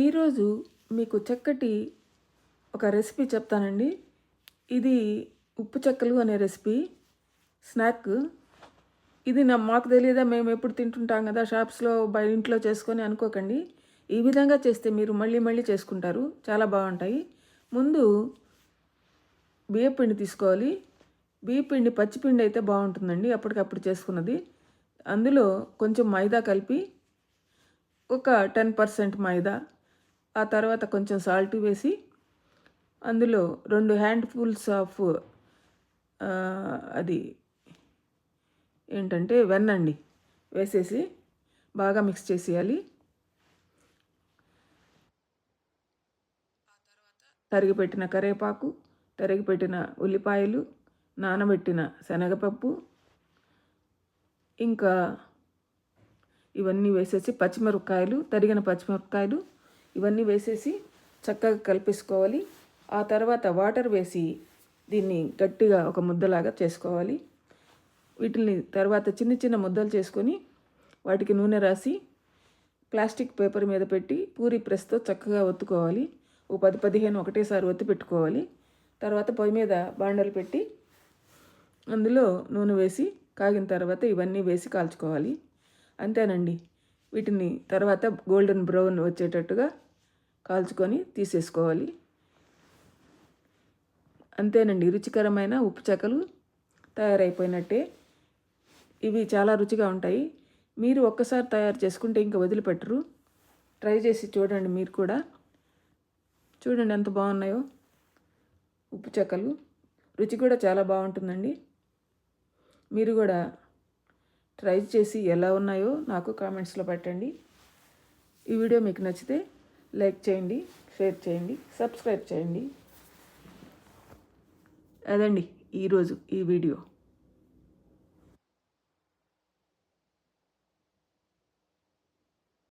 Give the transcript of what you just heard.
ఈరోజు మీకు చక్కటి ఒక రెసిపీ చెప్తానండి. ఇది ఉప్పు చెక్కలు అనే రెసిపీ స్నాక్. ఇది నా మాకు తెలియదా మేము ఎప్పుడు తింటుంటాం కదా షాప్స్లో బయ ఇంట్లో చేసుకొని అనుకోకండి. ఈ విధంగా చేస్తే మీరు మళ్ళీ మళ్ళీ చేసుకుంటారు చాలా బాగుంటాయి. ముందు బియ్యపిండి తీసుకోవాలి. బియ్యపిండి పచ్చిపిండి అయితే బాగుంటుందండి అప్పటికప్పుడు చేసుకున్నది. అందులో కొంచెం మైదా కలిపి ఒక టెన్ పర్సెంట్ మైదా. ఆ తర్వాత కొంచెం సాల్ట్ వేసి అందులో రెండు హ్యాండ్ ఫుల్స్ ఆఫ్ అది ఏంటంటే వెన్నండి వేసేసి బాగా మిక్స్ చేసేయాలి. తరిగిపెట్టిన కరివేపాకు తరిగిపెట్టిన ఉల్లిపాయలు నానబెట్టిన శనగపప్పు ఇంకా ఇవన్నీ వేసేసి పచ్చిమిరపకాయలు తరిగిన పచ్చిమిరపకాయలు ఇవన్నీ వేసేసి చక్కగా కలిపేసుకోవాలి. ఆ తర్వాత వాటర్ వేసి దీన్ని గట్టిగా ఒక ముద్దలాగా చేసుకోవాలి. వీటిని తర్వాత చిన్న చిన్న ముద్దలు చేసుకొని వాటికి నూనె రాసి ప్లాస్టిక్ పేపర్ మీద పెట్టి పూరి ప్రెస్తో చక్కగా ఒత్తుకోవాలి. ఓ పది పదిహేను ఒకటేసారి ఒత్తి పెట్టుకోవాలి. తర్వాత పొయ్యి మీద బాండలు పెట్టి అందులో నూనె వేసి కాగిన తర్వాత ఇవన్నీ వేసి కాల్చుకోవాలి. అంతేనండి. వీటిని తర్వాత గోల్డెన్ బ్రౌన్ వచ్చేటట్టుగా కాల్చుకొని తీసేసుకోవాలి. అంతేనండి రుచికరమైన ఉప్పు చెక్కలు తయారైపోయినట్టే. ఇవి చాలా రుచిగా ఉంటాయి. మీరు ఒక్కసారి తయారు చేసుకుంటే ఇంకా వదిలిపెట్టరు. ట్రై చేసి చూడండి మీరు కూడా. చూడండి ఎంత బాగున్నాయో ఉప్పు చెక్కలు రుచి కూడా చాలా బాగుంటుందండి. మీరు కూడా ట్రై చేసి ఎలా ఉన్నాయో నాకు కామెంట్స్లో పెట్టండి. ఈ వీడియో మీకు నచ్చితే లైక్ చేయండి షేర్ చేయండి సబ్స్క్రైబ్ చేయండి. అదండి ఈరోజు ఈ వీడియో.